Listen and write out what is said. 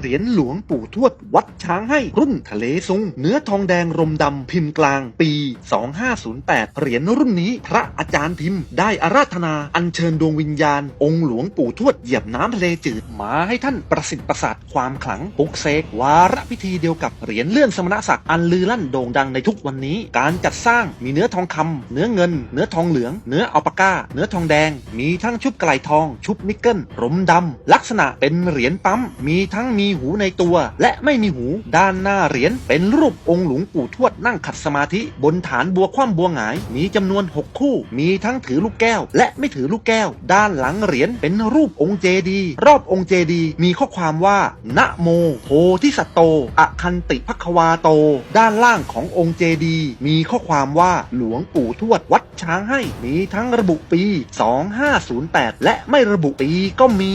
เหรียญหลวงปู่ทวดวัดช้างให้รุ่นทะเลซุง เนื้อทองแดงรมดำพิมพ์กลางปี 2508 เหรียญรุ่นนี้พระอาจารย์พิมพ์ได้อาราธนาอัญเชิญดวงวิญญาณ องค์หลวงปู่ทวดเหยียบน้ำทะเลจืดมาให้ท่านประสิทธิ์ประสาทความขลังปุกเสกวาระพิธีเดียวกับเหรียญเลื่อนสมณศักดิ์อันลือลั่นโด่งดังในทุกวันนี้ การจัดสร้างมีเนื้อทองคำเนื้อเงิน เนื้อทองเหลือง เนื้ออัลปาก้า เนื้อทองแดง มีทั้งชุบไกลทอง ชุบนิกเกิลรมดำลักษณะเป็นเหรียญปั๊มมีทั้งมีีหูในตัว และไม่มีหูด้านหน้าเหรียญเป็นรูปองค์หลวงปู่ทวดนั่งขัดสมาธิ บนฐานบัวคว่ำบัวหงาย มีจำนวน 6 คู่ มีทั้งถือลูกแก้ว และไม่ถือลูกแก้ว ด้านหลังเหรียญเป็นรูปองค์เจดี รอบองค์เจดีมีข้อความว่านะโมโพธิสัตโตอคันติภควาโต ด้านล่างขององค์เจดี มีข้อความว่าหลวงปู่ทวดวัดช้างให้มีทั้งระบุปี 2508 และไม่ระบุปีก็มี